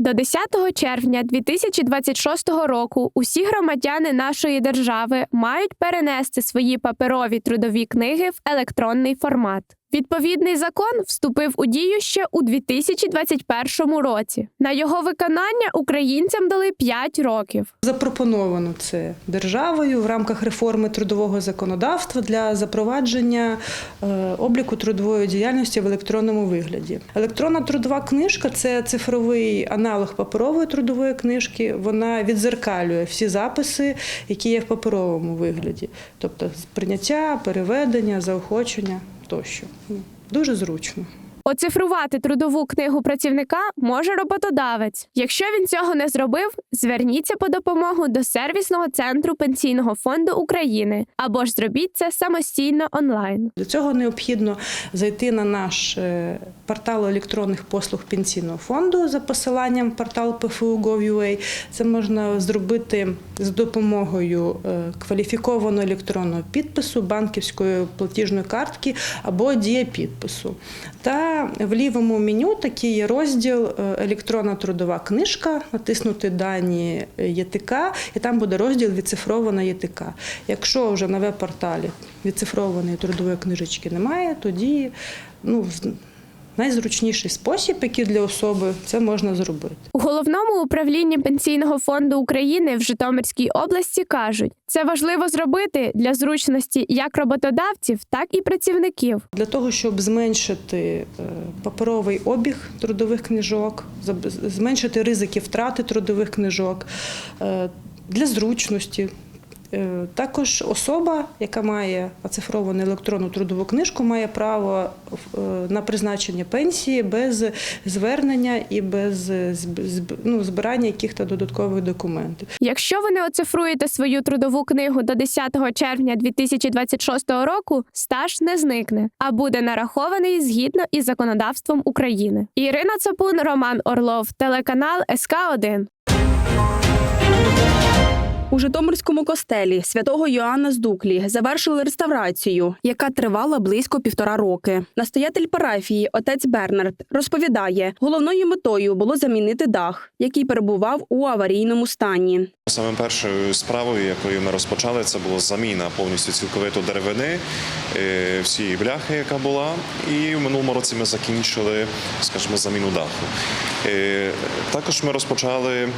До 10 червня 2026 року усі громадяни нашої держави мають перенести свої паперові трудові книги в електронний формат. Відповідний закон вступив у дію ще у 2021 році. На його виконання українцям дали 5 років. Запропоновано це державою в рамках реформи трудового законодавства для запровадження е, обліку трудової діяльності в електронному вигляді. Електронна трудова книжка це цифровий аналог паперової трудової книжки. Вона відзеркалює всі записи, які є в паперовому вигляді, тобто прийняття, переведення, заохочення тощо. Дуже зручно. Оцифрувати трудову книгу працівника може роботодавець. Якщо він цього не зробив, зверніться по допомогу до сервісного центру Пенсійного фонду України або ж зробіть це самостійно онлайн. Для цього необхідно зайти на наш е, портал електронних послуг пенсійного фонду за посиланням портал PFU.gov.ua. Це можна зробити з допомогою е, кваліфікованого електронного підпису, банківської платіжної картки або дієпідпису. Та в лівому меню такий є розділ е, електронна трудова книжка, натиснути дані ЄТК, і там буде розділ відцифрована ЄТК. Якщо вже на веб-порталі відцифрованої трудової книжечки немає, тоді ну, найзручніший спосіб, який для особи, це можна зробити. У головному управлінні Пенсійного фонду України в Житомирській області кажуть, це важливо зробити для зручності як роботодавців, так і працівників. Для того, щоб зменшити е, паперовий обіг трудових книжок, зменшити ризики втрати трудових книжок, е, для зручності. Е, Також особа, яка має оцифровану електронну трудову книжку, має право е, на призначення пенсії без звернення і без е, ну, збирання якихось додаткових документів. Якщо ви не оцифруєте свою трудову книгу до 10 червня 2026 року, стаж не зникне, а буде нарахований згідно із законодавством України. Ірина Цапун, Роман Орлов, телеканал СК 1 У Житомирському костелі святого Йоанна з Дуклі завершили реставрацію, яка тривала близько півтора роки. Настоятель парафії, отець Бернард, розповідає, головною метою було замінити дах, який перебував у аварійному стані. Саме першою справою, якою ми розпочали, це була заміна повністю цілковито деревини, е, всієї бляхи, яка була. І в минулому році ми закінчили, скажімо, заміну даху. Е, Також ми розпочали.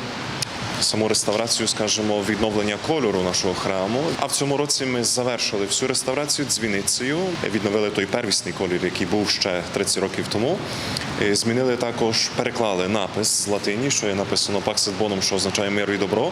Саму реставрацію, скажімо, відновлення кольору нашого храму. А в цьому році ми завершили всю реставрацію дзвіницею, відновили той первісний колір, який був ще 30 років тому. Е, Змінили також, переклали напис з латині, що є написано Паксит Боном, що означає мир і добро.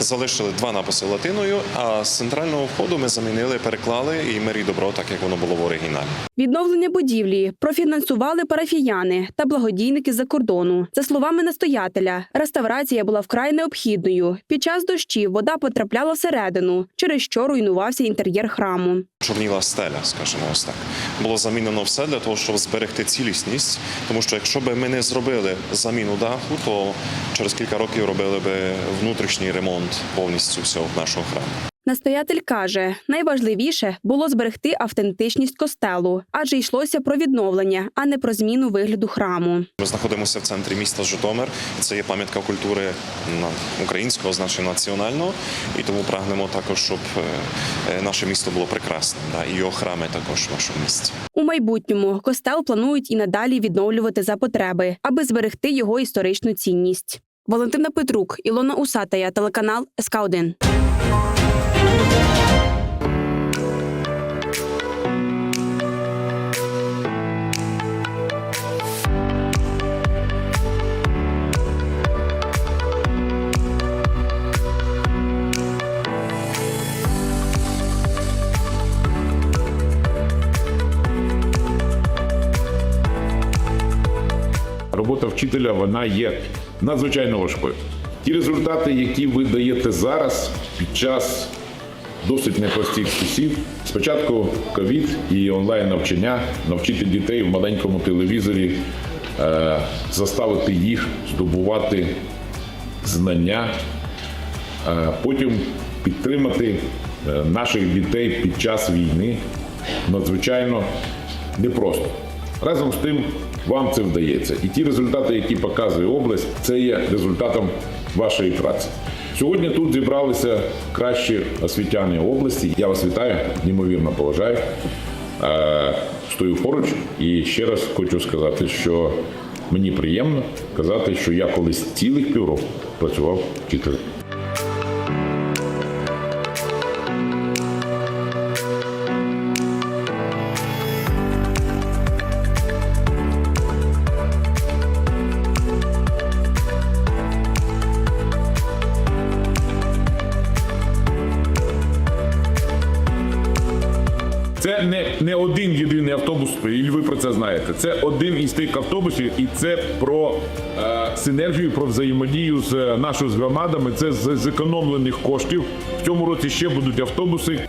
Залишили два написи латиною, а з центрального входу ми замінили, переклали і мир і добро, так як воно було в оригіналі. Відновлення будівлі профінансували парафіяни та благодійники з-за кордону. За словами настоятеля, реставрація була вкрай необхідною. Під час дощів вода потрапляла всередину, через що руйнувався інтер'єр храму. Чорніла стеля, скажімо ось так. Було замінено все для того, щоб зберегти цілісність. Тому що якщо б ми не зробили заміну даху, то через кілька років робили би внутрішній ремонт повністю всього нашого храму. Настоятель каже, найважливіше було зберегти автентичність костелу, адже йшлося про відновлення, а не про зміну вигляду храму. Ми знаходимося в центрі міста Житомир. Це є пам'ятка культури українського, значить національного, і тому прагнемо також, щоб е, е, наше місто було прекрасним, да, і його храми також в нашому місті. У майбутньому костел планують і надалі відновлювати за потреби, аби зберегти його історичну цінність. Валентина Петрук, Ілона Усатая, телеканал СК 1 робота вчителя вона є надзвичайно важкою. Ті результати, які ви даєте зараз під час досить непростих часів, спочатку ковід і онлайн навчання, навчити дітей в маленькому телевізорі, е, заставити їх здобувати знання, е, потім підтримати е, наших дітей під час війни надзвичайно непросто. Разом з тим, вам це вдається. І ті результати, які показує область, це є результатом вашої праці. Сьогодні тут зібралися кращі освітяни області. Я вас вітаю, неймовірно поважаю. Е, Стою поруч і ще раз хочу сказати, що мені приємно казати, що я колись цілих півроку працював вчителем. Це не, не один єдиний автобус, і ви про це знаєте. Це один із тих автобусів, і це про е, синергію, про взаємодію з е, нашою з громадами. Це з зекономлених коштів. В цьому році ще будуть автобуси.